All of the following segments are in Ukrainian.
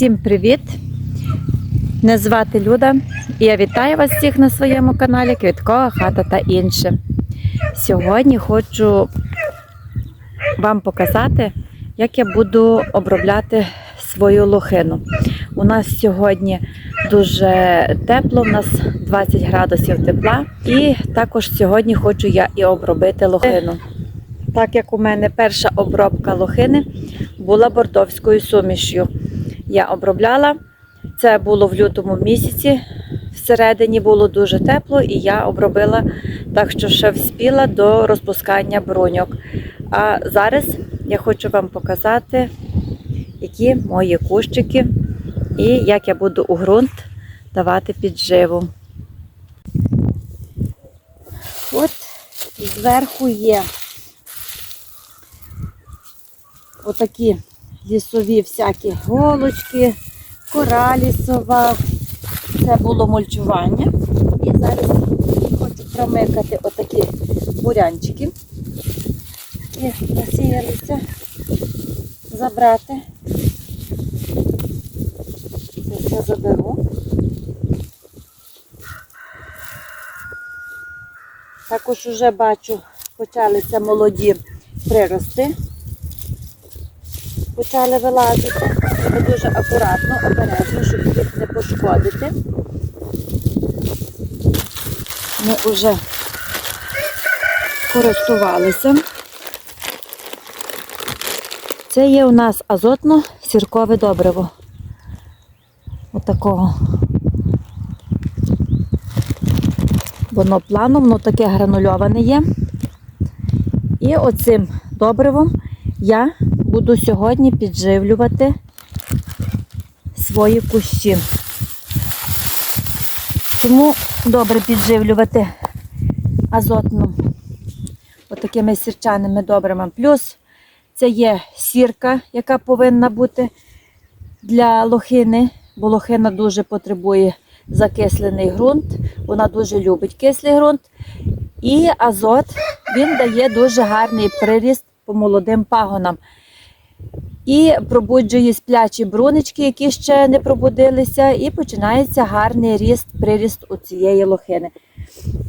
Всім привіт! Мене звати Люда і я вітаю вас всіх на своєму каналі Квіткова хата та інше. Сьогодні хочу вам показати, як я буду обробляти свою лохину. У нас сьогодні дуже тепло, у нас 20 градусів тепла, і також сьогодні хочу я і обробити лохину. Так як у мене перша обробка лохини була бордовською сумішю. Я обробляла. Це було в лютому місяці. Всередині було дуже тепло, і я обробила так, що ще вспіла до розпускання бруньок. А зараз я хочу вам показати, які мої кущики і як я буду у ґрунт давати підживу. От зверху є отакі лісові всякі голочки, кора лісова. Це було мульчування. І зараз хочу промикати отакі бурянчики. І насіялися забрати. Це все заберу. Також вже бачу, почалися молоді прирости почали вилазити. Треба дуже акуратно, обережно, щоб їх не пошкодити. Ми вже користувалися. Це є у нас азотно-сіркове добриво. Отакого. Воно планом, воно таке гранульоване є. І оцим добривом я буду сьогодні підживлювати свої кущі. Тому добре підживлювати азотно отакими сірчаними добрими. Плюс це є сірка, яка повинна бути для лохини, бо лохина дуже потребує закислений ґрунт, вона дуже любить кислий ґрунт. І азот він дає дуже гарний приріст по молодим пагонам. І пробуджує сплячі брунички, які ще не пробудилися, і починається гарний ріст, приріст у цієї лохини.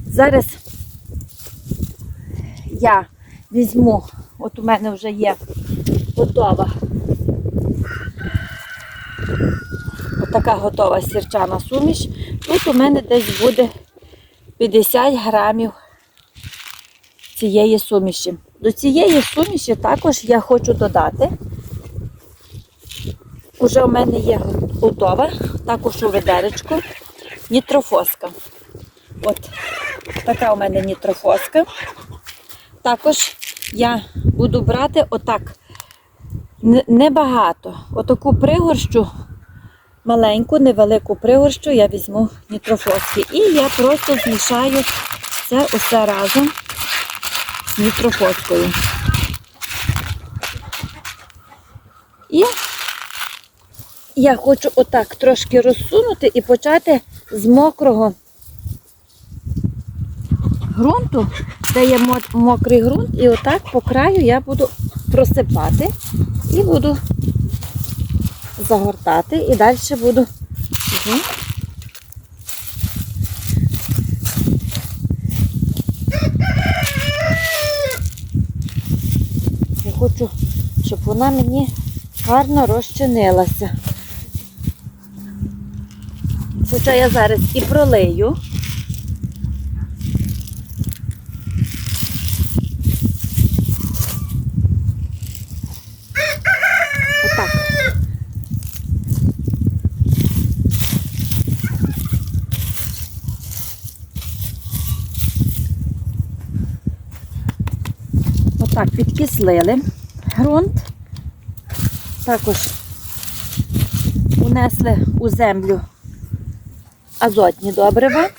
Зараз я візьму, от у мене вже є готова. Отака готова сірчана суміш. Тут у мене десь буде 50 грамів цієї суміші. До цієї суміші також я хочу додати. Уже у мене є готова, також у ведеречку, нітрофоска. От така у мене нітрофоска. Також я буду брати отак небагато. Отаку пригорщу, маленьку, невелику пригорщу я візьму нітрофоски. І я просто змішаю це усе разом з нітрофоскою. І я хочу отак трошки розсунути і почати з мокрого ґрунту, де є мокрий ґрунт, і отак по краю я буду просипати і буду загортати, і далі буду. Угу. Я хочу, щоб вона мені гарно розчинилася. Хоча я зараз і пролию. Отак. Отак підкислили ґрунт. Також унесли у землю азотні добрива.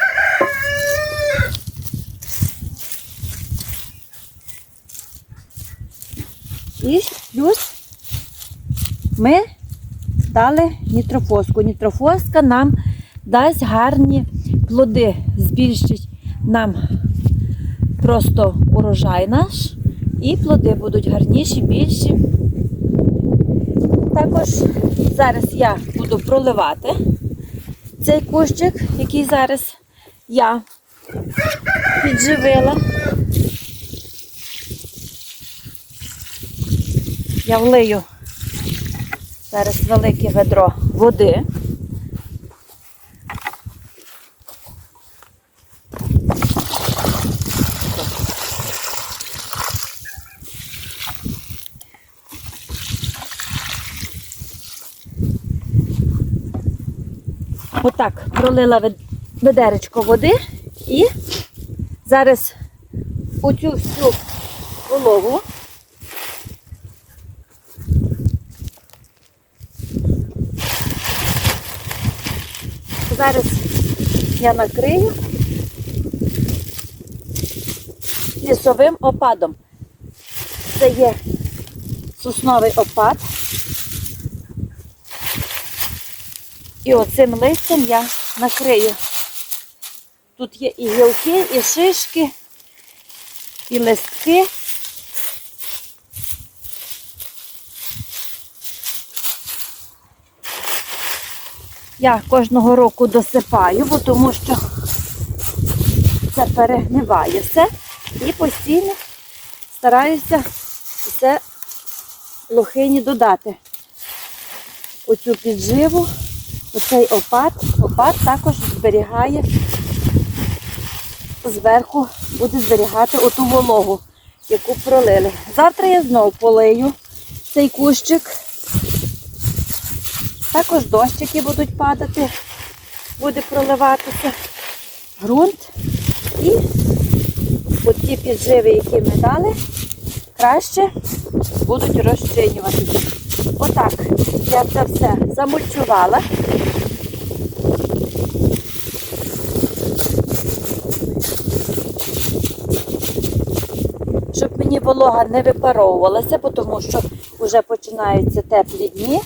І плюс ми дали нітрофоску. Нітрофоска нам дасть гарні плоди, збільшить нам просто урожай наш, і плоди будуть гарніші, більші. Також Зараз я буду проливати цей кущик, який зараз я підживила. Я влию зараз велике ведро води. Отак пролила ведеречко води і зараз оцю всю вологу зараз я накрию лісовим опадом. Це є сосновий опад. І оцим листям я накрию. Тут є і гілки, і шишки, і листки. Я кожного року досипаю, бо тому що це перегниває все. І постійно стараюся все лохині додати. Оцю підживу, оцей опад. Опад також зберігає, зверху буде зберігати оту вологу, яку пролили. Завтра я знову полию цей кущик. Також дощики будуть падати, буде проливатися ґрунт. І оті підживи, які ми дали, краще будуть розчинюватися. Отак я це все замульчувала. Щоб мені волога не випаровувалася, тому що вже починаються теплі дні,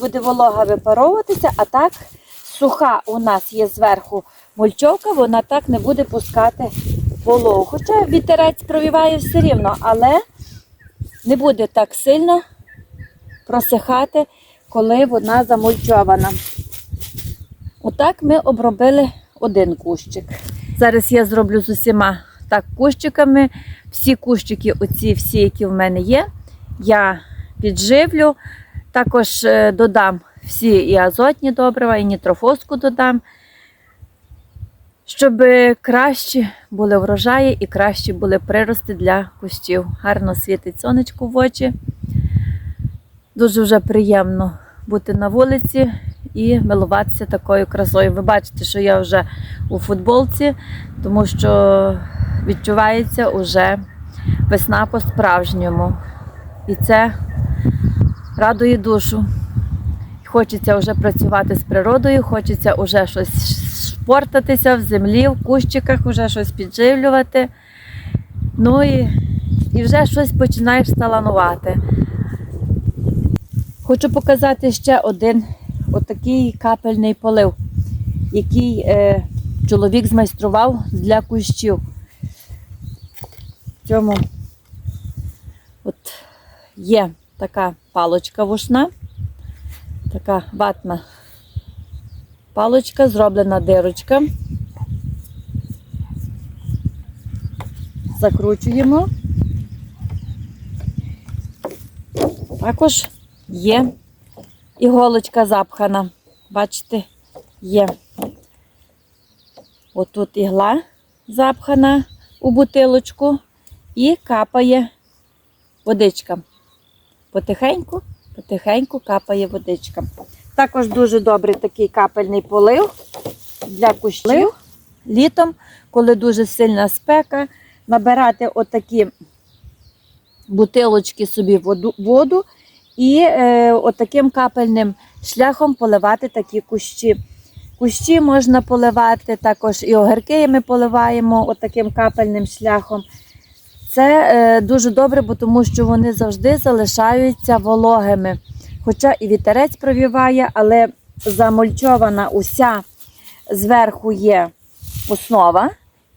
буде волога випаровуватися, а так суха у нас є зверху мульчовка, вона так не буде пускати вологу. Хоча вітерець провіває все рівно, але не буде так сильно просихати, коли вона замульчована. Отак ми обробили один кущик. Зараз я зроблю з усіма так кущиками. Всі кущики, оці всі, які в мене є, я підживлю. Також е, додам всі і азотні добрива, і нітрофоску додам, щоб краще були врожаї і кращі були прирости для кущів. Гарно світить сонечко в очі. Дуже вже приємно бути на вулиці і милуватися такою красою. Ви бачите, що я вже у футболці, тому що відчувається уже весна по-справжньому. І це радує душу. Хочеться вже працювати з природою, хочеться вже щось шпортатися в землі, в кущиках, вже щось підживлювати. Ну і, і вже щось починаєш таланувати. Хочу показати ще один отакий капельний полив, який е, чоловік змайстрував для кущів. В цьому от є така палочка вушна, така ватна палочка, зроблена дирочка. Закручуємо. Також є іголочка запхана. Бачите, є. Отут ігла запхана у бутилочку і капає водичка. Потихеньку, потихеньку капає водичка. Також дуже добрий такий капельний полив для кущів. Літом, коли дуже сильна спека, набирати отакі бутилочки собі воду, воду і е, отаким капельним шляхом поливати такі кущі. Кущі можна поливати, також і огірки ми поливаємо отаким капельним шляхом. Це е, дуже добре, бо тому що вони завжди залишаються вологими. Хоча і вітерець провіває, але замульчована уся зверху є основа,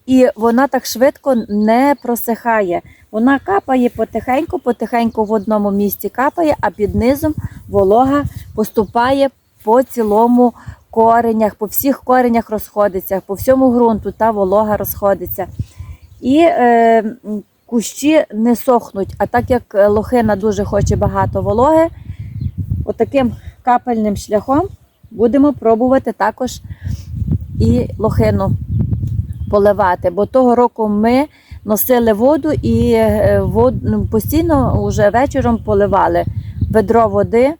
і вона так швидко не просихає. Вона капає потихеньку, потихеньку в одному місці капає, а під низом волога поступає по цілому коренях, по всіх коренях розходиться, по всьому ґрунту та волога розходиться. І е, кущі не сохнуть. А так як лохина дуже хоче багато вологи, отаким капельним шляхом будемо пробувати також і лохину поливати. Бо того року ми носили воду і е, ну, постійно вже вечором поливали ведро води.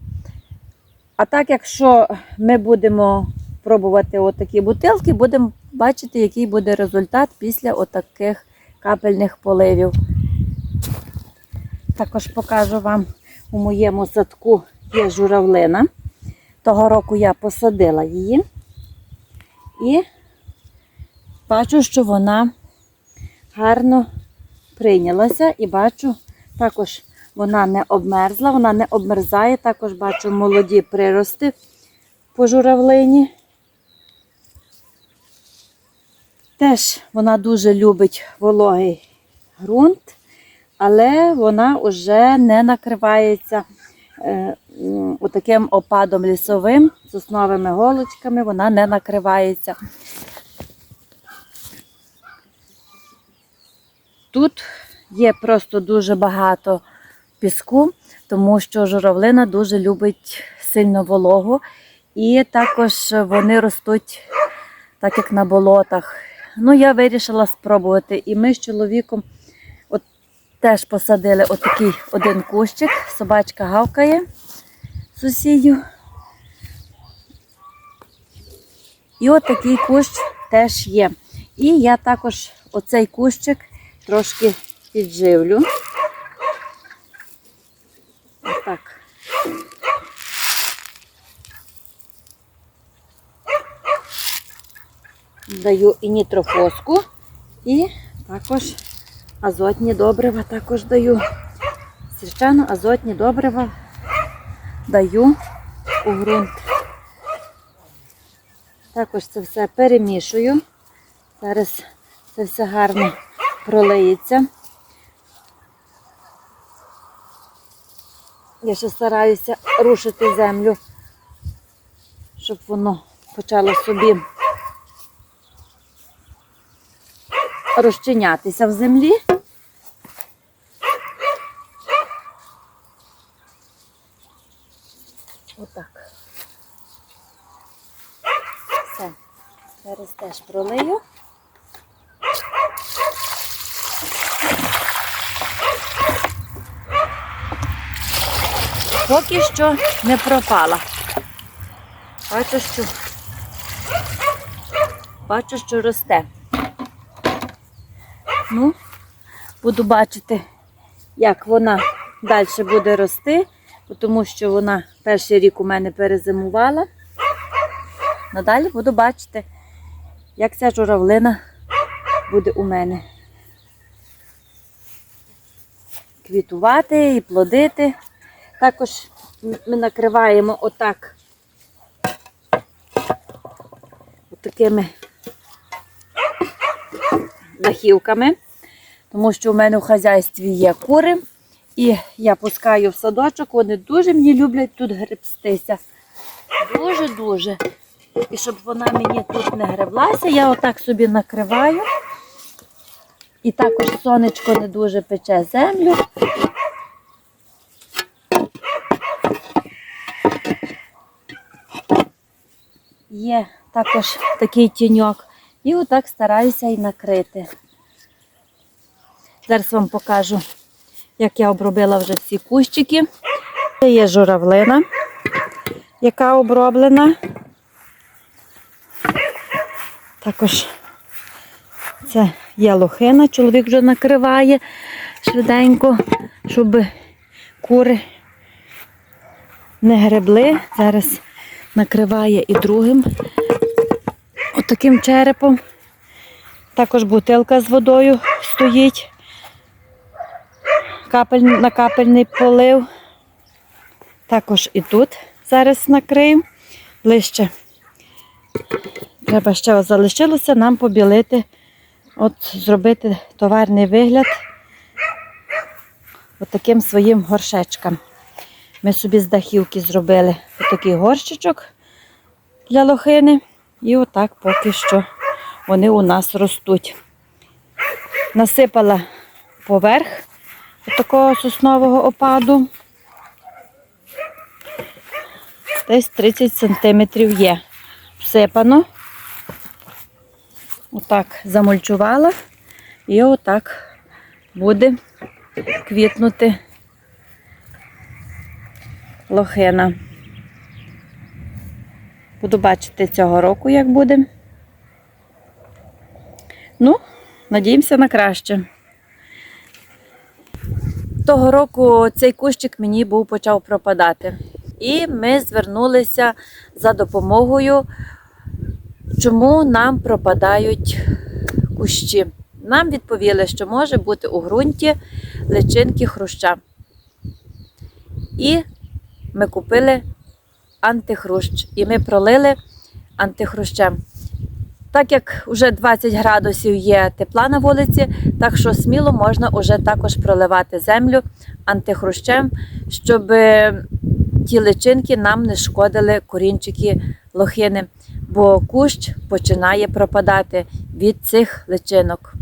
А так, якщо ми будемо пробувати отакі бутилки, будемо бачити, який буде результат після отаких капельних поливів. Також покажу вам у моєму садку є журавлина. Того року я посадила її і бачу, що вона гарно прийнялася і бачу, також вона не обмерзла, вона не обмерзає. Також бачу молоді прирости по журавлині. Теж вона дуже любить вологий ґрунт, але вона вже не накривається е, м, опадом лісовим, сосновими голочками, вона не накривається. Тут є просто дуже багато піску, тому що журавлина дуже любить сильно вологу. І також вони ростуть так, як на болотах. Ну, я вирішила спробувати. І ми з чоловіком от теж посадили отакий один кущик. Собачка гавкає сусідів. І от такий кущ теж є. І я також оцей кущик трошки підживлю. Отак. Даю і нітрофоску, і також азотні добрива також даю. Звичайно, азотні добрива даю у ґрунт. Також це все перемішую. Зараз це все гарно пролиється. Я ще стараюся рушити землю, щоб воно почало собі розчинятися в землі. Отак. Все. Зараз теж пролию. Поки що не пропала. Бачу, що бачу, що росте. Ну, буду бачити, як вона далі буде рости, тому що вона перший рік у мене перезимувала. Надалі буду бачити, як ця журавлина буде у мене. Квітувати і плодити. Також ми накриваємо отак отакими дахівками, тому що в мене в хазяйстві є кури, і я пускаю в садочок, вони дуже мені люблять тут гребстися. Дуже-дуже. І щоб вона мені тут не греблася, я отак собі накриваю. І також сонечко не дуже пече землю. Є також такий тіньок. І отак стараюся і накрити. Зараз вам покажу, як я обробила вже всі кущики. Це є журавлина, яка оброблена. Також це є лохина, чоловік вже накриває швиденько, щоб кури не гребли. Зараз накриває і другим отаким черепом. Також бутилка з водою стоїть. Капель, на капельний полив. Також і тут зараз накрию. Ближче. Треба ще залишилося нам побілити от зробити товарний вигляд от своїм горшечкам. Ми собі з дахівки зробили такий горщичок для лохини. І отак поки що вони у нас ростуть. Насипала поверх такого соснового опаду. Десь 30 сантиметрів є. Всипано. Отак замульчувала і отак буде квітнути лохина. Буду бачити цього року, як буде. Ну, надіємося на краще. Того року цей кущик мені був почав пропадати. І ми звернулися за допомогою, чому нам пропадають кущі. Нам відповіли, що може бути у ґрунті личинки хруща. І ми купили антихрущ. І ми пролили антихрущем. Так як вже 20 градусів є тепла на вулиці, так що сміло можна вже також проливати землю антихрущем, щоб е, ті личинки нам не шкодили корінчики лохини, бо кущ починає пропадати від цих личинок.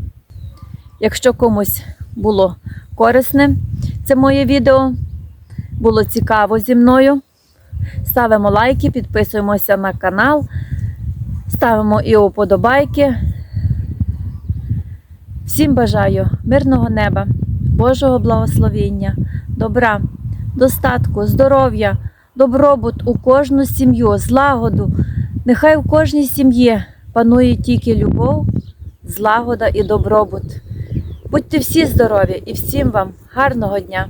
Якщо комусь було корисне це моє відео, було цікаво зі мною, ставимо лайки, підписуємося на канал, ставимо і уподобайки. Всім бажаю мирного неба, Божого благословіння, добра, достатку, здоров'я, добробут у кожну сім'ю, злагоду. Нехай у кожній сім'ї панує тільки любов, злагода і добробут. Будьте всі здорові і всім вам гарного дня!